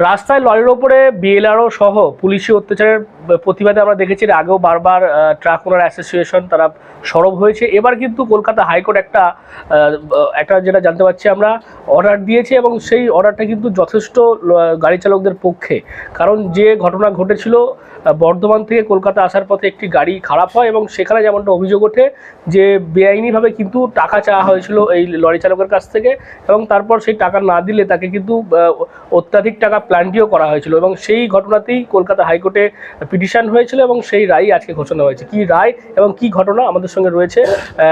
রাস্তায় লরির ওপরে বিএলআরও সহ পুলিশি অত্যাচারের প্রতিবাদে আমরা দেখেছি আগেও বারবার ট্রাক ওনার অ্যাসোসিয়েশন তারা সরব হয়েছে। এবার কিন্তু কলকাতা হাইকোর্ট একটা একটা যেটা জানতে পারছি আমরা অর্ডার দিয়েছে এবং সেই অর্ডারটা কিন্তু যথেষ্ট গাড়ি চালকদের পক্ষে। কারণ যে ঘটনা ঘটেছিল বর্ধমান থেকে কলকাতা আসার পথে একটি গাড়ি খারাপ হয় এবং সেখানে যেমনটা অভিযোগ ওঠে যে বেআইনিভাবে কিন্তু টাকা চাওয়া হয়েছিল এই লরি চালকের কাছ থেকে এবং তারপর সেই টাকা না দিলে তাকে কিন্তু অত্যাধিক টাকা প্ল্যান্টিও করা হয়েছিল। এবং সেই ঘটনাতেই কলকাতা হাইকোর্টে পিটিশন হয়েছিল এবং সেই রায় আজকে ঘোষণা হয়েছে। কি রায় এবং কি ঘটনা আমাদের সঙ্গে রয়েছে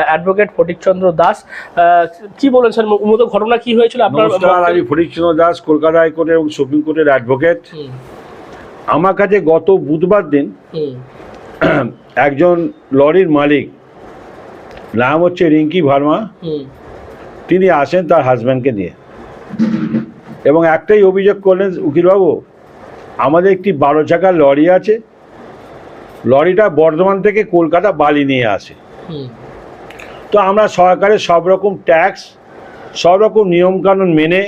অ্যাডভোকেট ফটিকচন্দ্র দাস কি বলেন স্যার? মূলত ঘটনা কি হয়েছিল আপনার আমি ফরিদচন্দ্র দাস কলকাতা হাইকোর্ট এবং সুপ্রিম কোর্টের অ্যাডভোকেট আমার কাছে গত বুধবার দিন একজন লরির মালিক নাম হচ্ছে রিঙ্কি ভার্মা তিনি আসেন তার হাজব্যান্ডকে নিয়ে। এবং একটাই অভিযোগ করলেন উকিলবাবু আমাদের একটি বারো চাকার লরি আছে লরিটা বর্ধমান থেকে কলকাতা বালি নিয়ে আসে। তো আমরা সরকারের সব রকম ট্যাক্স সব রকম নিয়মকানুন মেনে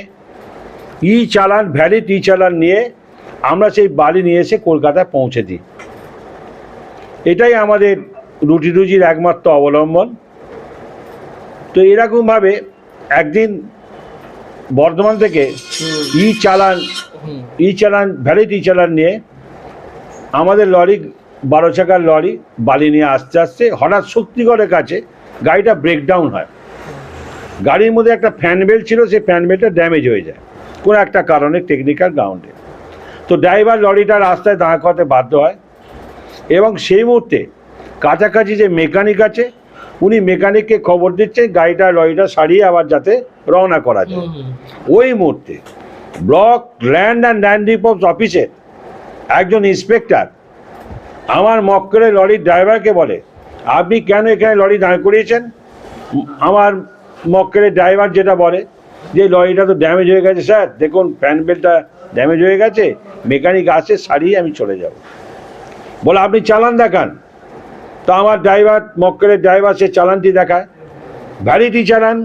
ই চালান ভ্যালিড ই চালান নিয়ে আমরা সেই বালি নিয়ে এসে কলকাতায় পৌঁছে দিই। এটাই আমাদের রুটি রুজির একমাত্র অবলম্বন। তো এরকমভাবে একদিন বর্ধমান থেকে ই চালান ই চালান ভ্যালিড ই চালান নিয়ে আমাদের লরি বারো চাকার লরি বালি নিয়ে আসতে আসতে হঠাৎ শক্তিগড়ের কাছে গাড়িটা ব্রেকডাউন হয়। গাড়ির মধ্যে একটা ফ্যান বেল্ট ছিল সেই ফ্যান বেল্টটা ড্যামেজ হয়ে যায়। কোনো একটা কারণে টেকনিক্যাল গ্রাউন্ডে তো ড্রাইভার লরিটা রাস্তায় দাঁড় করাতে বাধ্য হয় এবং সেই মুহূর্তে কাছাকাছি যে মেকানিক আছে উনি মেকানিককে খবর দিচ্ছেন গাড়িটা লরিটা সারিয়ে আবার যাতে রওনা করা যায়। ওই মুহূর্তে block land and land report অফিসের একজন ইন্সপেক্টর আমার মক্কেলের লরির ড্রাইভারকে বলে আপনি কেন এখানে লরি দাঁড় করিয়েছেন? আমার মক্কেলের ড্রাইভার যেটা বলে যে লরিটা তো ড্যামেজ হয়ে গেছে স্যার। দেখুন ফ্যান বেল্টটা ড্যামেজ হয়ে গেছে মেকানিক আসে সারিয়ে আমি চলে যাব। বলে আপনি চালান দেখান। তো আমার ড্রাইভার মক্কেলের ড্রাইভার সে চালানটি দেখায়। ভ্যালিটি চালান।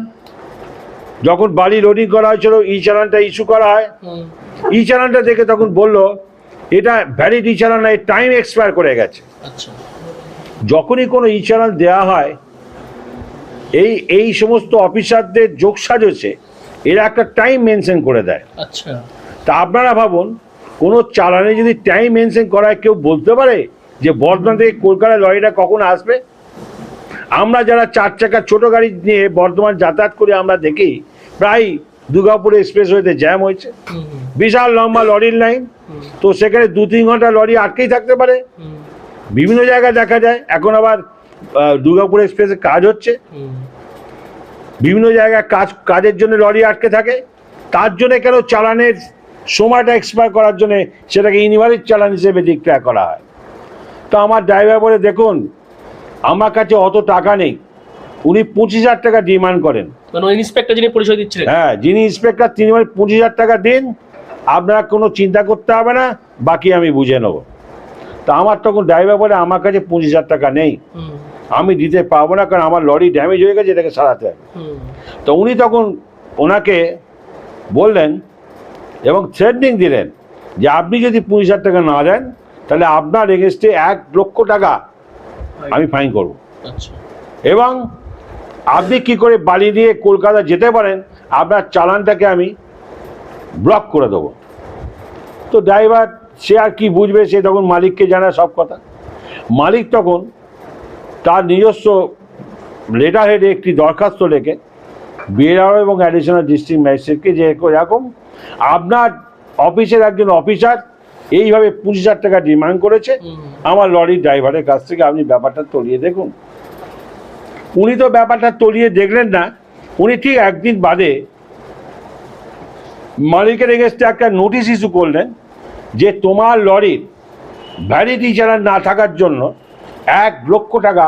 যখন বাড়ি লোডিং করা হয়েছিল ই চালানটা ইস্যু করা হয়। ই চালানটা দেখে তখন বলল এটা ভ্যালিড ই চালান নয় টাইম এক্সপায়ার করে গেছে। আচ্ছা। যখনই কোনো ই চালান দেওয়া হয় এই এই সমস্ত অফিসারদের যোগ সাজছে এরা একটা টাইম মেনশন করে দেয়। আচ্ছা। তা আপনারা ভাবুন কোনো চালানে যদি টাইম মেনশন করায় কেউ বলতে পারে যে বর্ধমান থেকে কলকাতা লরিটা কখন আসবে? আমরা যারা চার চাকা ছোট গাড়ি নিয়ে বর্ধমান যাতায়াত করে আমরা দেখি প্রায় দুর্গাপুর এক্সপ্রেস হইতে জ্যাম হয়েছে। বিশাল লম্বা লরির লাইন তো সেখানে দু তিন ঘণ্টা লরি আটকেই থাকতে পারে। বিভিন্ন জায়গায় দেখা যায় এখন আবার দুর্গাপুর এক্সপ্রেসে কাজ হচ্ছে। বিভিন্ন জায়গায় কাজ কাজের জন্য লরি আটকে থাকে। তার জন্য কেন চালানের সময়টা এক্সপায়ার করার জন্য সেটাকে ইনভালিড চালান হিসেবে ডিক্লেয়ার করা হয়? তো আমার ড্রাইভার বলে দেখুন আমার কাছে অত টাকা নেই। উনি পঁচিশ হাজার টাকা ডিমান্ড করেন। মানে ইন্সপেক্টর যিনি পরিচয় দিচ্ছিলেন। হ্যাঁ যিনি ইন্সপেক্টর তিনি বলেন পঁচিশ হাজার টাকা দিন আপনারা কোনো চিন্তা করতে হবে না বাকি আমি বুঝে নেব। তা আমার তখন ড্রাইভার বলে আমার কাছে পঁচিশ হাজার টাকা নেই। আমি দিতে পারব না কারণ আমার লরি ড্যামেজ হয়ে গেছে এটাকে সারাতে হবে। তো উনি তখন ওনাকে বললেন এবং থ্রেটনিং দিলেন যে আপনি যদি পঁচিশ হাজার টাকা না দেন তাহলে আপনার এগেনস্টে এক লক্ষ টাকা আমি ফাইন করব। আচ্ছা। এবং আপনি কি করে বালি নিয়ে কলকাতা যেতে পারেন? আপনার চালানটাকে আমি ব্লক করে দেবো। তো ড্রাইভার সে আর কি বুঝবে? সে তখন মালিককে জানায় সব কথা। মালিক তখন তার নিজস্ব লেটার হেডে একটি দরখাস্ত লেখে বিএলআরও এবং অ্যাডিশনাল ডিস্ট্রিক্ট ম্যাজিস্ট্রেটকে যে এরকম আপনার অফিসের একজন অফিসার এইভাবে পঁচিশ হাজার টাকা ডিমান্ড করেছে। আমার লরির ড্রাইভারের কাছ থেকে আপনি ব্যাপারটা তলিয়ে দেখুন। উনি তো ব্যাপারটা তলিয়ে দেখলেন না। উনি ঠিক একদিন বাদে মালিকের এগেস্টে একটা নোটিশ ইস্যু করলেন যে তোমার লরির ভ্যালিডি চালান না থাকার জন্য এক লক্ষ টাকা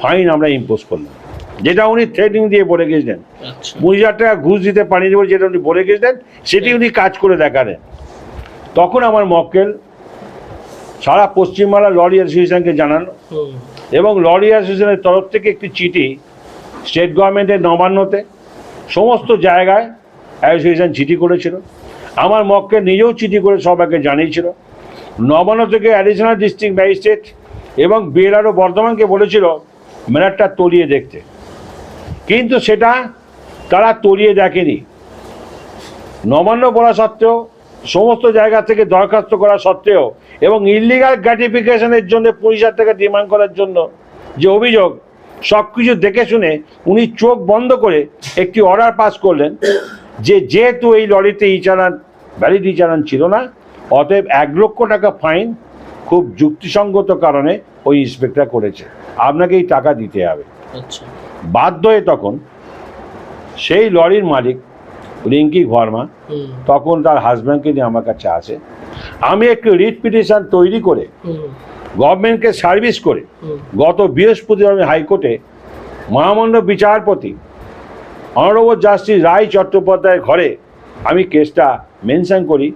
ফাইন আমরা ইম্পোজ করলাম। যেটা উনি থ্রেডিং দিয়ে বলে গেছিলেন। আচ্ছা। কুড়ি হাজার টাকা ঘুষ দিতে পারিনি বলে যেটা উনি বলে গেছিলেন সেটি উনি কাজ করে দেখালেন। তখন আমার মক্কেল সারা পশ্চিমবাংলা লরি অ্যাসোসিয়েশনকে জানানো এবং লরি অ্যাসোসিয়েশনের তরফ থেকে একটি চিঠি স্টেট গভর্নমেন্টের নবান্নতে সমস্ত জায়গায় অ্যাসোসিয়েশন চিঠি করেছিল। আমার মক্কে নিজেও চিঠি করে সবাইকে জানিয়েছিল। নবান্ন থেকে অ্যাডিশনাল ডিস্ট্রিক্ট ম্যাজিস্ট্রেট এবং বিএলআরও বর্ধমানকে বলেছিল, ম্যানারটা তলিয়ে দেখতে। কিন্তু সেটা তারা তলিয়ে দেখেনি। নবান্ন বলা সত্ত্বেও, সমস্ত জায়গা থেকে দরখাস্ত করা সত্ত্বেও এবং ইলিগাল গ্র্যাটিফিকেশনের জন্য হাজার টাকা ডিমান্ড করার জন্য যে অভিযোগ সব কিছু দেখে শুনে উনি চোখ বন্ধ করে একটি অর্ডার পাস করলেন যে যেহেতু এই লরিতে ই চালান ভ্যালিড ই চালান ছিল না অতএব এক লক্ষ টাকা ফাইন খুব যুক্তিসঙ্গত কারণে ওই ইন্সপেক্টর করেছে। আপনাকে এই টাকা দিতে হবে। আচ্ছা। বাধ্য হয়ে তখন সেই লরির মালিক রিঙ্কি ঘরমা তখন তার হাজব্যান্ডকে নিয়ে আমার কাছে আসে। আমি একটি রিট পিটিশন তৈরি করে গভর্নমেন্টকে সার্ভিস করে গত বৃহস্পতিবার আমি হাইকোর্টে মহামান্য বিচারপতি অনারবল জাস্টিস রায় চট্টোপাধ্যায়ের ঘরে আমি কেসটা মেনশন করি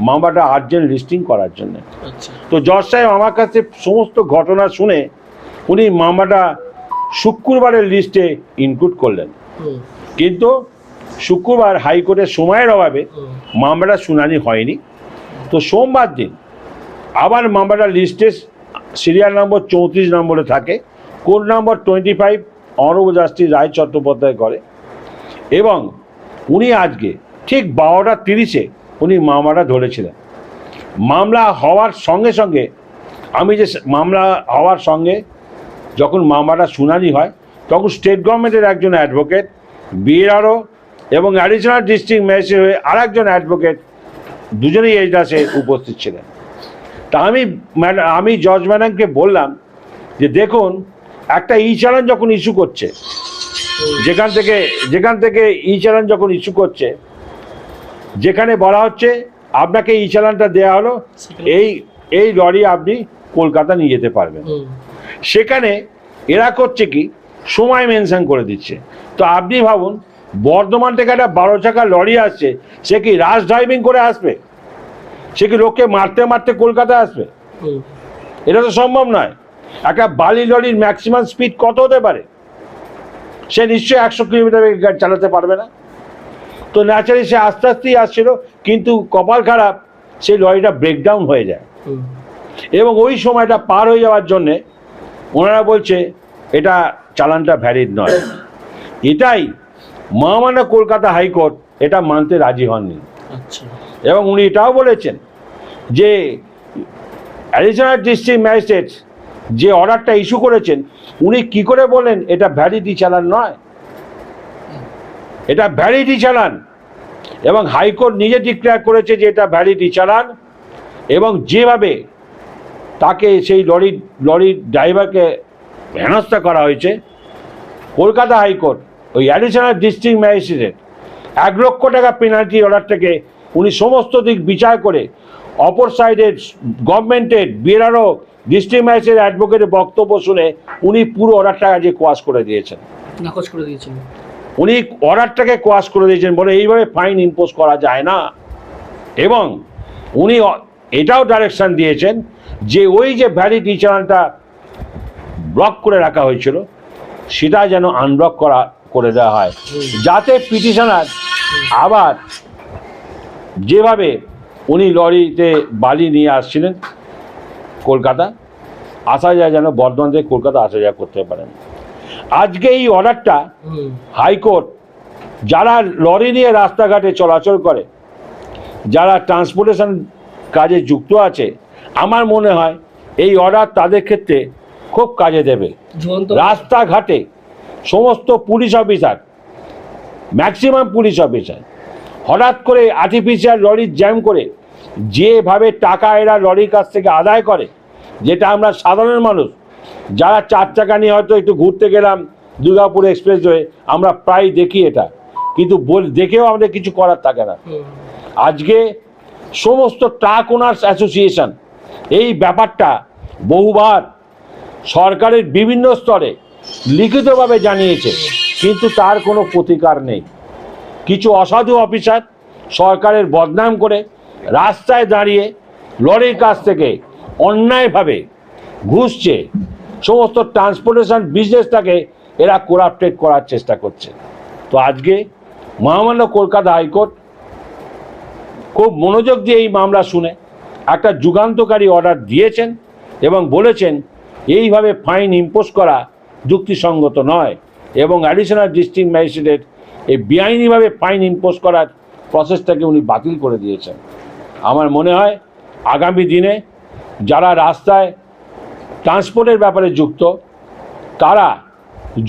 মামলাটা আর্জেন্ট লিস্টিং করার জন্য। আচ্ছা। তো জজ সাহেব আমার কাছে সমস্ত ঘটনা শুনে উনি মামাটা শুক্রবারের লিস্টে ইনক্লুড করলেন। কিন্তু শুক্রবার হাইকোর্টের সময়ের অভাবে হুম। মামলাটা শুনানি হয়নি। তো সোমবার দিন আবার মামলাটা লিস্টে সিরিয়াল নম্বর চৌত্রিশ নম্বরে থাকে কোড নম্বর টোয়েন্টি ফাইভ অনব জাস্টিস রায় চট্টোপাধ্যায় করে এবং উনি আজকে ঠিক বারোটা তিরিশে উনি মামলাটা ধরেছিলেন। মামলা হওয়ার সঙ্গে সঙ্গে আমি যে মামলা হওয়ার সঙ্গে যখন মামলাটা শুনানি হয় তখন স্টেট গভর্নমেন্টের একজন অ্যাডভোকেট বিএলআরও এবং অ্যাডিশনাল ডিস্ট্রিক্ট ম্যাজিস্ট্রেট হয়ে আর একজন অ্যাডভোকেট দুজনেই এজলাসে উপস্থিত ছিলেন। তা আমি আমি জজ ম্যাডামকে বললাম যে দেখুন একটা ই চালান যখন ইস্যু করছে যেখান থেকে যেখান থেকে ই চালান যখন ইস্যু করছে যেখানে বলা হচ্ছে আপনাকে ই চালানটা দেওয়া হলো এই এই লরি আপনি কলকাতা নিয়ে যেতে পারবেন। সেখানে এরা করছে কি সময় মেনশন করে দিচ্ছে। তো আপনি ভাবুন বর্ধমান থেকে একটা বারো চাকা লরি আসছে সে কি রাশ ড্রাইভিং করে আসবে? সে কি লোককে মারতে মারতে কলকাতা আসবে? এটা তো সম্ভব নয়। একটা বালি লরির ম্যাক্সিমাম স্পিড কত হতে পারে? সে নিশ্চয়ই একশো কিলোমিটার বেগে গাড়ি চালাতে পারবে না। তো ন্যাচারালি সে আস্তে আস্তেই আসছিল কিন্তু কপাল খারাপ সেই লরিটা ব্রেকডাউন হয়ে যায়। এবং ওই সময়টা পার হয়ে যাওয়ার জন্যে ওনারা বলছে এটা চালানটা ভ্যালিড নয়। এটাই মহামান্য কলকাতা হাইকোর্ট এটা মানতে রাজি হননি। আচ্ছা। এবং উনি এটাও বলেছেন যে অ্যাডিশনাল ডিস্ট্রিক্ট ম্যাজিস্ট্রেট যে অর্ডারটা ইস্যু করেছেন উনি কি করে বলেন এটা ভ্যালিডি চালান নয়? এটা ভ্যালিডি চালান। এবং হাইকোর্ট নিজে ডিক্লেয়ার করেছে যে এটা ভ্যালিডি চালান এবং যেভাবে তাকে সেই লরি লরির ড্রাইভারকে হেনস্থা করা হয়েছে কলকাতা হাইকোর্ট ওই অ্যাডিশনাল ডিস্ট্রিক্ট ম্যাজিস্ট্রেট এক লক্ষ টাকা পেনাল্টি অর্ডারটাকে উনি সমস্ত দিক বিচার করে অপর সাইডের গভর্নমেন্টের বিএলআরও ডিস্ট্রিক্ট ম্যাজিস্ট্রেট অ্যাডভোকেটের বক্তব্য শুনে উনি পুরো অর্ডারটা আজকে কোয়াশ করে দিয়েছেন। নাকচ করে দিয়েছেন। উনি অর্ডারটাকে কোয়াশ করে দিয়েছেন বলে এইভাবে ফাইন ইম্পোজ করা যায় না। এবং উনি এটাও ডাইরেকশন দিয়েছেন যে ওই যে ভ্যালিড ই চ্যানেলটা ব্লক করে রাখা হয়েছিল সেটা যেন আনব্লক করা করে দেওয়া হয়। যাতে পিটিশনার আবার যেভাবে উনি লরিতে বালি নিয়ে আসছিলেন কলকাতা আসা যায় যেন বর্ধমান থেকে কলকাতা আসা যাওয়া করতে পারেন। আজকে এই অর্ডারটা হাইকোর্ট যারা লরি নিয়ে রাস্তাঘাটে চলাচল করে যারা ট্রান্সপোর্টেশন কাজে যুক্ত আছে আমার মনে হয় এই অর্ডার তাদের ক্ষেত্রে খুব কাজে দেবে। রাস্তাঘাটে সমস্ত police officer maximum police officer হঠাৎ করে আর্টিফিশিয়াল লরি জ্যাম করে যেভাবে টাকা এরা লরির কাছ থেকে আদায় করে যেটা আমরা সাধারণ মানুষ যারা চার চাকা নিয়ে হয়তো একটু ঘুরতে গেলাম দুর্গাপুর এক্সপ্রেস হয়ে আমরা প্রায় দেখি এটা। কিন্তু বল দেখেও আমাদের কিছু করার থাকে না। আজকে সমস্ত ট্রাক ওনার্স অ্যাসোসিয়েশন এই ব্যাপারটা বহুবার সরকারের বিভিন্ন স্তরে লিখিতভাবে জানিয়েছে, কিন্তু তার কোনো প্রতিকার নেই। কিছু অসাধু অফিসার সরকারের বদনাম করে রাস্তায় দাঁড়িয়ে লরির কাছ থেকে অন্যায়ভাবে ঘুষছে, সমস্ত ট্রান্সপোর্টেশন বিজনেসটাকে এরা কোরাপ্টেড করার চেষ্টা করছে। তো আজকে মহামান্য কলকাতা হাইকোর্ট খুব মনোযোগ দিয়ে এই মামলা শুনে একটা যুগান্তকারী অর্ডার দিয়েছেন এবং বলেছেন, এইভাবে ফাইন ইম্পোজ করা যুক্তিসঙ্গত নয় এবং অ্যাডিশনাল ডিস্ট্রিক্ট ম্যাজিস্ট্রেট এই বেআইনিভাবে ফাইন ইম্পোজ করার প্রসেসটাকে উনি বাতিল করে দিয়েছেন। আমার মনে হয় আগামী দিনে যারা রাস্তায় ট্রান্সপোর্টের ব্যাপারে যুক্ত, তারা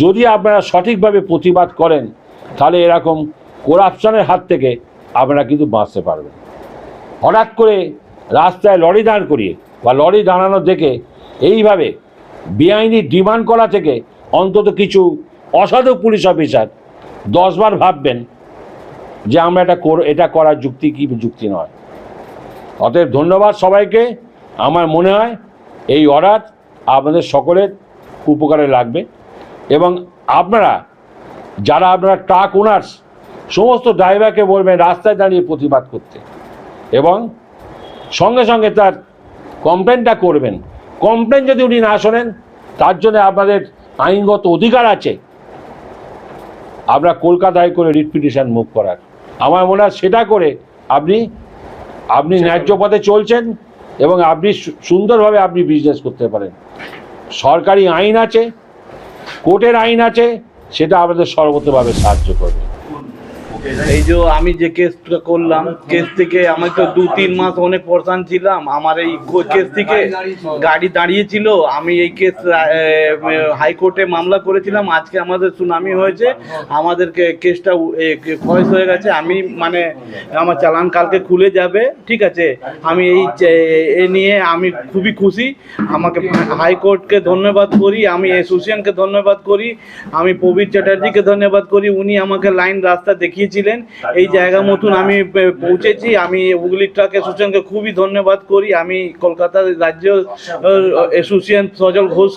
যদি আপনারা সঠিকভাবে প্রতিবাদ করেন, তাহলে এরকম করাপশনের হাত থেকে আপনারা কিন্তু বাঁচতে পারবেন। হঠাৎ করে রাস্তায় লরি দাঁড় করিয়ে বা লরি দাঁড়ানো দেখে এইভাবে বেআইনি ডিমান্ড করা থেকে অন্তত কিছু অসাধু পুলিশ অফিসার দশবার ভাববেন যে আমরা এটা কর- এটা করার যুক্তি কি যুক্তি নয়। অতএব ধন্যবাদ সবাইকে। আমার মনে হয় এই অর্ডার আপনাদের সকলের উপকারে লাগবে এবং আপনারা, যারা আপনারা ট্রাক ওনার্স, সমস্ত ড্রাইভারকে বলবেন রাস্তায় দাঁড়িয়ে প্রতিবাদ করতে এবং সঙ্গে সঙ্গে তার কমপ্লেনটা করবেন। কমপ্লেন যদি উনি না শোনেন তার জন্য আপনাদের আইনগত অধিকার আছে। আমরা কলকাতায় করে রিট পিটিশন মুভ করার। আমার মনে হয় সেটা করে আপনি আপনি ন্যায্য পথে চলছেন এবং আপনি সুন্দরভাবে আপনি বিজনেস করতে পারেন। সরকারি আইন আছে কোর্টের আইন আছে সেটা আপনাদের সর্বতভাবে সাহায্য করবে। এই যে আমি যে কেসটা করলাম, কেস থেকে আমি তো দু, তিন মাস অনেক পরেশান ছিলাম। আমার এই কেস থেকে গাড়ি দাঁড়িয়েছিল। আমি এই কেস হাইকোর্টে মামলা করেছিলাম। আজকে আমাদের সুনামি হয়েছে। আমাদেরকে কেসটা ফয়েস হয়ে গেছে। আমি মানে আমার চালান কালকে খুলে যাবে, ঠিক আছে? আমি এই এ নিয়ে আমি খুবই খুশি। আমাকে হাইকোর্টকে ধন্যবাদ করি, আমি অ্যাসোসিয়েশনকে ধন্যবাদ করি, আমি প্রবীর চ্যাটার্জিকে ধন্যবাদ করি। উনি আমাকে লাইন রাস্তা দেখিয়েছিলেন এই জায়গা মতন আমি পৌঁছেছি। আমি হুগলি ট্রাক অ্যাসোসিয়েশনকে খুবই ধন্যবাদ করি। আমি কলকাতার রাজ্য অ্যাসোসিয়েশন সজল ঘোষ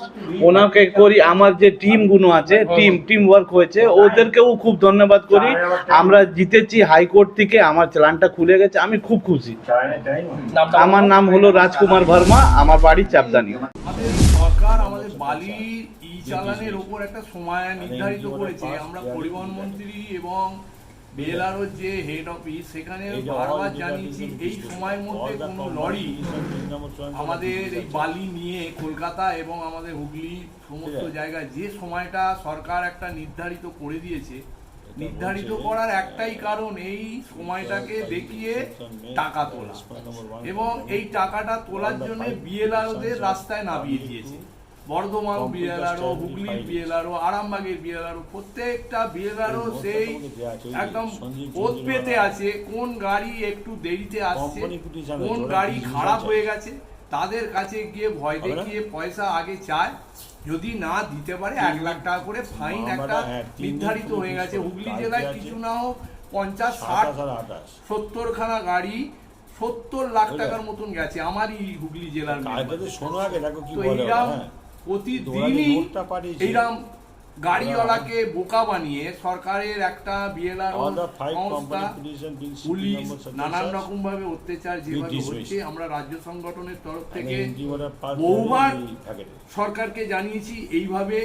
ওনাকে করি। আমার যে টিমগুলো আছে টিম টিম ওয়ার্ক হয়েছে ওদেরকেও খুব ধন্যবাদ করি। আমরা জিতেছি হাইকোর্ট থেকে। আমার চালানটা খুলে গেছে। আমি খুব খুশি। আমার নাম হলো রাজকুমার ভার্মা। আমার বাড়ি চাপদানি। সরকার আমাদের বালি ই চালানের উপর একটা সময় নির্ধারিত করেছে। আমরা পরিবহন মন্ত্রী এবং বিএলআরও যে হেড অফিস সেখানে বারবার জানিয়েছি এই সময়ের মধ্যে কোনো লরি আমাদের এই বালি নিয়ে কলকাতা এবং আমাদের হুগলি সমস্ত জায়গায় যে সময়টা সরকার একটা নির্ধারিত করে দিয়েছে নির্ধারিত করার একটাই কারণ এই সময়টাকে দেখিয়ে টাকা তোলা। এবং এই টাকাটা তোলার জন্য বিএলআরওদের রাস্তায় নামিয়ে দিয়েছে। বর্ধমান বিএলআরও হুগলির বিএলআরও আরামবাগের বিএলআরও প্রত্যেকটা বিএলআরও সেই একদম ওত পেতে আছে কোন গাড়ি একটু দেরিতে আসছে কোন গাড়ি খারাপ হয়ে গেছে তাদের কাছে গিয়ে ভয় দেখিয়ে পয়সা আগে চায় যদি না দিতে পারে এক লাখ টাকা করে ফাইন একটা নির্ধারিত হয়ে গেছে হুগলি জেলায় কিছু না হোক পঞ্চাশ ষাট সত্তর খানা গাড়ি সত্তর লাখ টাকার মতন গেছে আমারই হুগলি জেলার তো বলে এইরাম হ্যাঁ। প্রতিদিনই। এইরাম গাড়িওয়ালাকে বোকা বানিয়ে সরকারের একটা বিএলআর সংস্থা পুলিশ নানান রকম ভাবে অত্যাচার যেভাবে হচ্ছে আমরা রাজ্য সংগঠনের তরফ থেকে বহুবার সরকারকে জানিয়েছি এইভাবে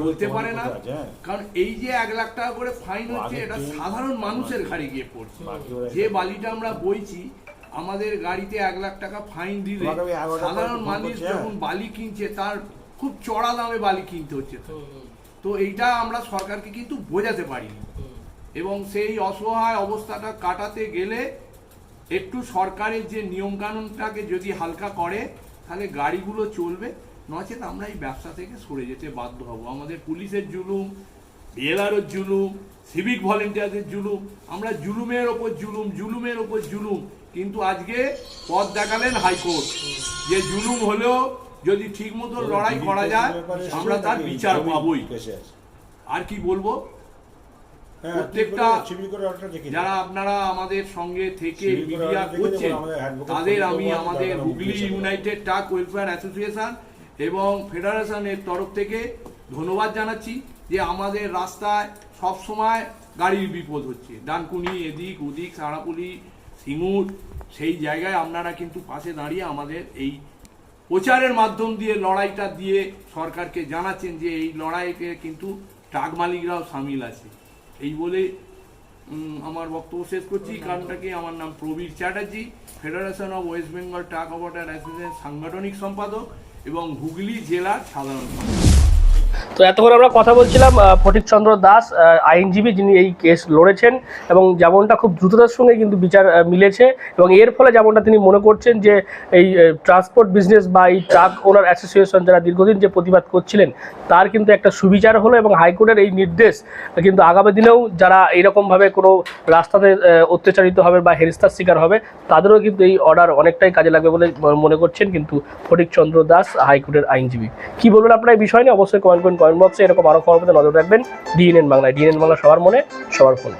চলতে পারে না। হ্যাঁ। কারণ এই যে এক লাখ টাকা করে ফাইন হচ্ছে এটা সাধারণ মানুষের ঘাড়ে গিয়ে পড়ছে। যে বালিটা আমরা বইছি আমাদের গাড়িতে এক লাখ টাকা ফাইন দিলে সাধারণ মানুষ হ্যাঁ। যখন বালি কিনছে তার খুব চড়া দামে বালি কিনতে হচ্ছে। তো এইটা আমরা সরকারকে কিন্তু বোঝাতে পারিনি। এবং সেই অসহায় অবস্থাটা কাটাতে গেলে একটু সরকারের যে নিয়ম কানুনটাকে যদি হালকা করে তাহলে গাড়িগুলো চলবে। নচেত আমরা এই ব্যবসা থেকে সরে যেতে বাধ্য হব। আমাদের পুলিশের জুলুম বিএলআরওর জুলুম সিভিক ভলেন্টিয়ারদের জুলুম আমরা জুলুমের ওপর জুলুম জুলুমের ওপর জুলুম। কিন্তু আজকে পথ দেখালেন হাইকোর্ট যে জুলুম হলেও যদি ঠিক মতো লড়াই করা যায় আমরা তার বিচার পাবই। আর কি বলব? হ্যাঁ, প্রত্যেকটা যারা আপনারা আমাদের সঙ্গে থেকে মিডিয়া করছেন তাদের আমি আমাদের Hooghly united truck welfare association এবং ফেডারেশনের তরফ থেকে ধন্যবাদ জানাচ্ছি যে আমাদের রাস্তায় সব সময় গাড়ির বিপদ হচ্ছে। ডানকুনি এদিক ওদিক সারাপুলি সিঙ্গুর সেই জায়গায় আপনারা কিন্তু পাশে দাঁড়িয়ে আমাদের এই প্রচারের মাধ্যম দিয়ে, লড়াইটা দিয়ে সরকারকে জানাচ্ছেন যে এই লড়াইতে কিন্তু ট্রাক মালিকরাও সামিল আছে। এই বলে আমার বক্তব্য শেষ করছি। কারণটা কি আমার নাম Prabir Chatterjee federation of West Bengal truck operator association সাংগঠনিক সম্পাদক এবং হুগলি জেলার সাধারণ সম্পাদক। তো এতক্ষণ আমরা কথা বলছিলাম ফটিকচন্দ্র দাস আইনজীবী যিনি এই কেস লড়েছেন এবং যেমনটা খুব দ্রুততার সঙ্গে কিন্তু বিচার মিলেছে এবং এর ফলে যেমনটা তিনি মনে করছেন যে এই ট্রান্সপোর্ট বিজনেস বা এই ট্রাক ওনার অ্যাসোসিয়েশন যারা দীর্ঘদিন যে প্রতিবাদ করছিলেন, তার কিন্তু একটা সুবিচার হলো এবং হাইকোর্টের এই নির্দেশ কিন্তু আগামী দিনেও যারা এইরকমভাবে কোনো রাস্তাতে অত্যাচারিত হবে বা হেরিস্তার শিকার হবে, তাদেরও কিন্তু এই অর্ডার অনেকটাই কাজে লাগবে বলে মনে করছেন কিন্তু ফটিকচন্দ্র দাস, হাইকোর্টের আইনজীবী। কি বলবেন আপনার এই বিষয় নিয়ে? অবশ্যই কমেন্ট করুন কমেন্ট বক্সে এরকম আরও খবর নজর রাখবেন। ডিএনএন বাংলায় ডিএনএন বাংলা সবার মনে, সবার ফোনে।